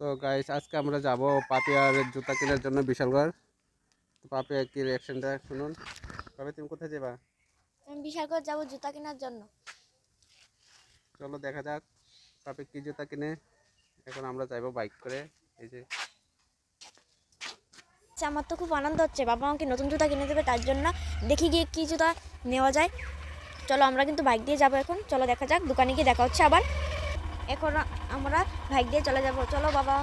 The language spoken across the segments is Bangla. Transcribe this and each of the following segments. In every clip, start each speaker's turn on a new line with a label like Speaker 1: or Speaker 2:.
Speaker 1: তো গাইস আজকে আমরা যাব পাপিয়ার জুতা কেনার জন্য বিশালগড়। তো পাপিয়া কি রিয়াকশনটা শুনুন? পাপি তুমি কোথায় যাবা?
Speaker 2: আমি বিশালগড় যাব জুতা কেনার জন্য।
Speaker 1: চলো দেখা যাক পাপি কি জুতা কিনে। এখন আমরা যাইবো বাইক করে এই যে।
Speaker 2: আচ্ছা, আমার তো খুব আনন্দ হচ্ছে। বাবা আমাকে নতুন জুতা কিনে দেবে তার জন্য দেখি গিয়ে কী জুতা নেওয়া যায়। চলো আমরা কিন্তু বাইক দিয়ে যাব এখন। চলো দেখা যাক দোকানে গিয়ে দেখা হচ্ছে আবার। এখন আমরা দিয়ে চলে যাব। চলো বাবা।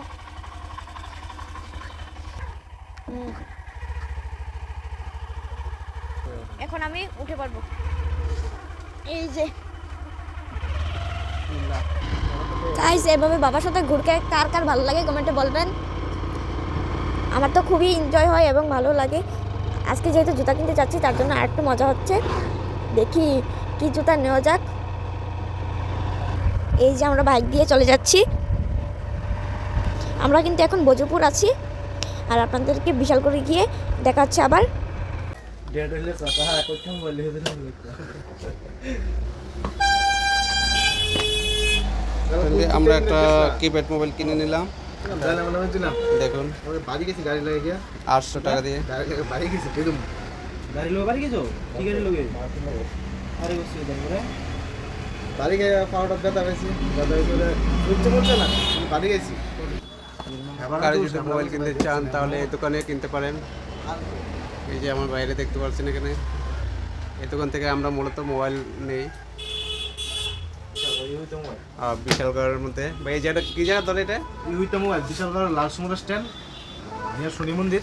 Speaker 2: এখন আমি উঠে পড়ব। এই যে। গাইস এভাবে বাবার সাথে ঘুরতে কার কার ভালো লাগে কমেন্টে বলবেন। আমার তো খুবই এনজয় হয় এবং ভালো লাগে। আজকে যেহেতু জুতা কিনতে যাচ্ছি, তার জন্য আরেকটু মজা হচ্ছে। দেখি কি জুতা নেওয়া যাক। এই যে আমরা বাইক দিয়ে চলে যাচ্ছি। আমরা কিন্তু এখন বজুপুর আছি আর আপনাদেরকে বিশাল করে গিয়ে দেখা হচ্ছে আবার
Speaker 1: আমরা একটা কিপ্যাড মোবাইল কিনে নিলাম।
Speaker 3: মনে
Speaker 1: দেখুন।
Speaker 3: বাড়ি গেছি গাড়ি লাগে গিয়া
Speaker 1: আটশো টাকা দিয়ে।
Speaker 3: গাড়ি লাগে বাড়ি গেছি
Speaker 4: গাড়ি লোক বাড়ি গেছো? কি গাড়ি লোকে আরে
Speaker 3: বাড়ি গিয়ে পাউডার ব্যথা পেয়েছি ব্যথা করে উঠতে বলছে না বাড়ি গেছি।
Speaker 1: কারও যদি মোবাইল কিনতে চান তাহলে এই দোকানে কিনতে পারেন। এই যে আমার বাইরে দেখতে পাচ্ছেন এখানে। এই দোকান থেকে আমরা মূলত মোবাইল নেই। বিশালগড়ের মধ্যে। ভাই এই জায়গাটা কি জায়গা ধরে এটা?
Speaker 3: ইউইটা মোবাইল বিশালগড় লাল সমুদ্র স্ট্যান্ড শনি মন্দির।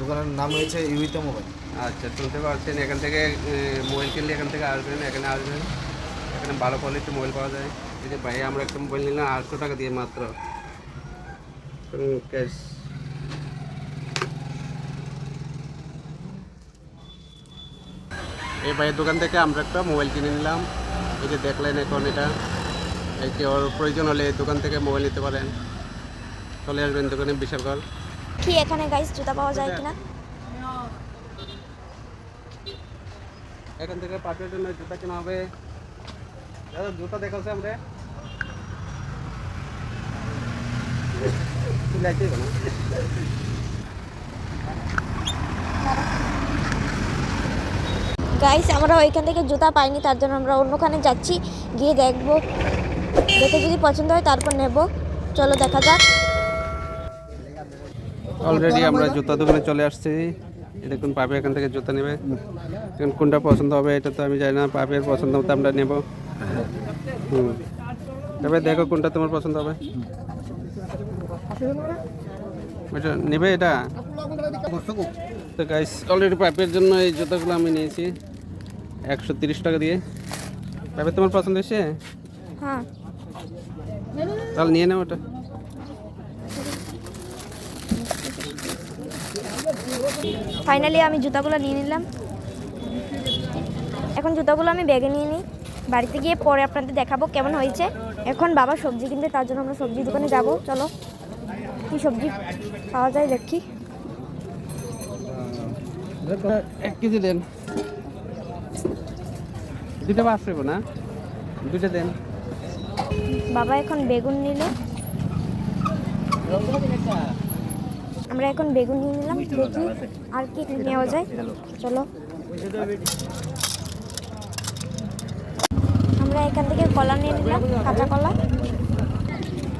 Speaker 3: দোকানের নাম হয়েছে ইউইটা মোবাইল।
Speaker 1: আচ্ছা শুনতে পাচ্ছেন এখান থেকে মোবাইল কিনলে এখান থেকে আসবেন এখানে আসবেন। এখানে ভালো কোয়ালিটির মোবাইল পাওয়া যায়। এই যে ভাই আমরা একটা মোবাইল নিলাম আটশো টাকা দিয়ে মাত্র। ক্যাশ এই ভাইয়ের দোকান থেকে আমরা একটা মোবাইল কিনে নিলাম। এই যে দেখলেন এখন এটা। এই যে ওর প্রয়োজন হলে এই দোকান থেকে মোবাইল নিতে পারেন। চলে আসবেন দোকানে বিশালগড়।
Speaker 2: কি এখানে গাইস জুতা পাওয়া যায় কিনা?
Speaker 1: এখান থেকে পাটের জন্য জুতা কেনা হবে। দাদা জুতা দেখাচ্ছে আমরা
Speaker 2: গাইস আমরা ওইখান থেকে জুতা পাইনি তার জন্য আমরা অন্যখানে যাচ্ছি। গিয়ে দেখব। দেখে যদি পছন্দ হয় তারপর নেব। চলো দেখা যাক।
Speaker 1: অলরেডি আমরা জুতা দোকানে চলে আসছি। দেখুন পাপে এখান থেকে জুতা নেবে। কোনটা পছন্দ হবে এটা তো আমি জানি না পাপের পছন্দ মতো আমরা নেব। হুম তবে দেখো কোনটা তোমার পছন্দ হবে। এটা নেবে এটা? তো গাইস অলরেডি পাইপের জন্য এই জুতাগুলো আমি নিয়েছি। একশো তিরিশ টাকা দিয়ে। পাইপে তোমার পছন্দ হয়েছে?
Speaker 2: হ্যাঁ।
Speaker 1: তাহলে নিয়ে নাও ওটা।
Speaker 2: ফাইনালি আমি জুতাগুলো নিয়ে নিলাম। এখন জুতাগুলো আমি ব্যাগে নিয়ে নিই। বাড়িতে গিয়ে পরে আপনাদের দেখাবো কেমন হয়েছে। এখন বাবা সবজি কিনতে তার জন্য আমরা সবজি দোকানে যাব। চলো কি সবজি পাওয়া যায় দেখি।
Speaker 1: এক কেজি দেন। দুটা বাস না? দুটা দেন।
Speaker 2: বাবা এখন বেগুন নিল। আমরা এখন বেগুন নিয়ে নিলাম দেখি আর কি নেওয়া যায়। চলো। আমরা এখান থেকে কলা নিয়ে নিলাম কাঁচা কলা।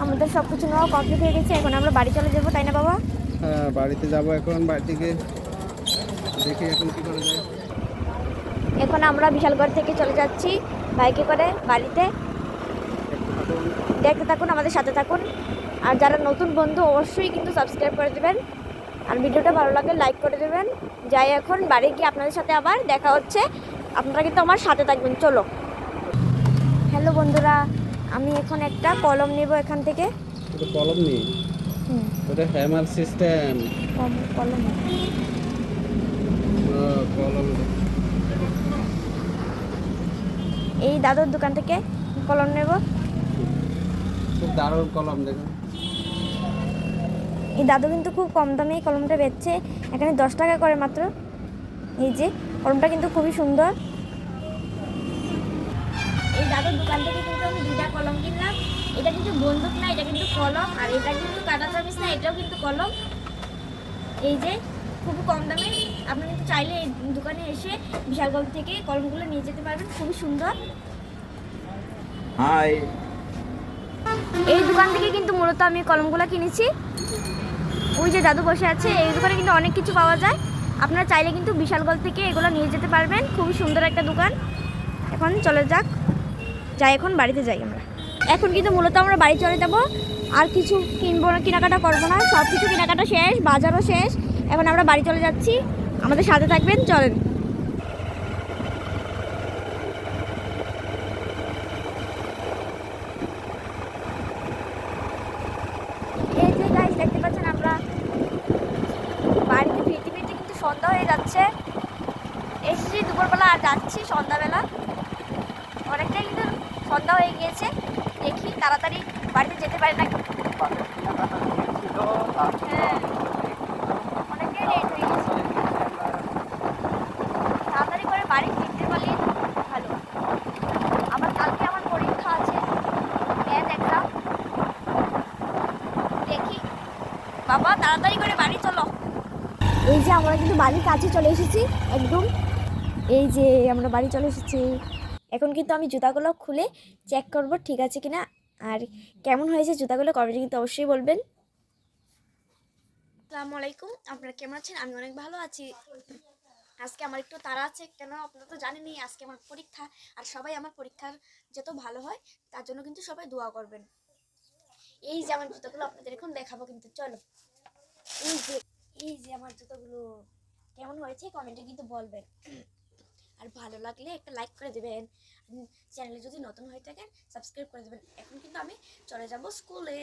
Speaker 2: আমাদের সব কিছু নেওয়া কমপ্লিট হয়ে গেছে এখন আমরা বাড়ি চলে যাব তাই না বাবা?
Speaker 1: হ্যাঁ বাড়িতে যাব এখন বাড়ি থেকে দেখি এখন কি করা যায়।
Speaker 2: এখন আমরা বিশালগড় থেকে চলে যাচ্ছি বাইকে করে বাড়িতে। দেখতে থাকুন আমাদের সাথে থাকুন। আর যারা নতুন বন্ধু অবশ্যই কিন্তু সাবস্ক্রাইব করে দেবেন। আর ভিডিওটা ভালো লাগলে লাইক করে দেবেন। যাই এখন বাড়ি গিয়ে আপনাদের সাথে আবার দেখা হচ্ছে। আপনারা কিন্তু আমার সাথে থাকবেন চলো। হ্যালো বন্ধুরা আমি এখন একটা কলম নেব এখান থেকে।
Speaker 1: কলম নেই? ওটা হ্যামার সিস্টেম।
Speaker 2: কলম
Speaker 1: কলম
Speaker 2: এই দাদুর দোকান থেকে কলম নেব।
Speaker 1: খুব দারুণ কলম দেখুন।
Speaker 2: এই দাদু কিন্তু খুব কম দামে এই কলমটা বেচছে এখানে দশ টাকা করে মাত্র। এই যে কলমটা কিন্তু খুবই সুন্দর। দাদুর দোকান থেকে কিন্তু আমি দুটা কলম কিনলাম। এটা কিন্তু বন্দুক না এটা কিন্তু কলম। আর এটা কিন্তু কাটা চামিচ না এটাও কিন্তু কলম। এই যে খুব কম দামে। আপনি কিন্তু চাইলে এই দোকানে এসে বিশালগঞ্জ থেকে কলমগুলো নিয়ে যেতে পারবেন। খুবই সুন্দর।
Speaker 4: হাই।
Speaker 2: এই দোকান থেকে কিন্তু মূলত আমি কলমগুলো কিনেছি। ওই যে দাদু বসে আছে এই দোকানে কিন্তু অনেক কিছু পাওয়া যায়। আপনারা চাইলে কিন্তু বিশালগঞ্জ থেকে এগুলো নিয়ে যেতে পারবেন। খুবই সুন্দর একটা দোকান। এখন চলে যাক। যাই, এখন বাড়িতে যাই আমরা। এখন কিন্তু মূলত আমরা বাড়ি চলে যাব। আর কিছু কিনবো না, কেনাকাটা করব না। সব কিছু কেনাকাটা শেষ, বাজারও শেষ। এখন আমরা বাড়ি চলে যাচ্ছি। আমাদের সাথে থাকবেন, চলেন। দেখতে পাচ্ছেন আমরা? বাড়িতে কিন্তু সন্ধ্যা হয়ে যাচ্ছে। এসেছি দুপুরবেলা আর যাচ্ছি সন্ধ্যাবেলা। সন্ধ্যা হয়ে গিয়েছে। দেখি তাড়াতাড়ি বাড়িতে যেতে পারি না হ্যাঁ অনেকটাই হয়ে গেছে। তাড়াতাড়ি করে বাড়ি ফিরতে পারলে ভালো। কালকে পরীক্ষা আছে। এক্সাম দেখি। বাবা, তাড়াতাড়ি করে বাড়ি চলো। এই যে আমরা কিন্তু বাড়ির কাছে চলে এসেছি, একদম। এই যে আমরা বাড়ি চলে এসেছি। এখন কিন্তু আমি জুতাগুলো খুলে চেক করব, ঠিক আছে কিনা? আর কেমন হয়েছে জুতাগুলো কমেন্টে কিন্তু অবশ্যই বলবেন। আসসালামু আলাইকুম, আপনারা কেমন আছেন? আমি অনেক ভালো আছি। আজকে আমার একটু তাড়া আছে, কেন আপনারা তো জানেনই, আজকে আমার পরীক্ষা, আর সবাই আমার পরীক্ষার যত ভালো হয়, তার জন্য কিন্তু সবাই দোয়া করবেন। এই যে আমার জুতোগুলো আপনাদের এখন দেখাবো কিন্তু, চলো। এই যে এই যে আমার জুতোগুলো, কেমন হয়েছে, কমেন্টে কিন্তু বলবেন। আর ভালো লাগলে একটা লাইক করে দেবেন। চ্যানেলে যদি নতুন হয়ে থাকেন সাবস্ক্রাইব করে দেবেন। এখন কিন্তু আমি চলে যাব স্কুলে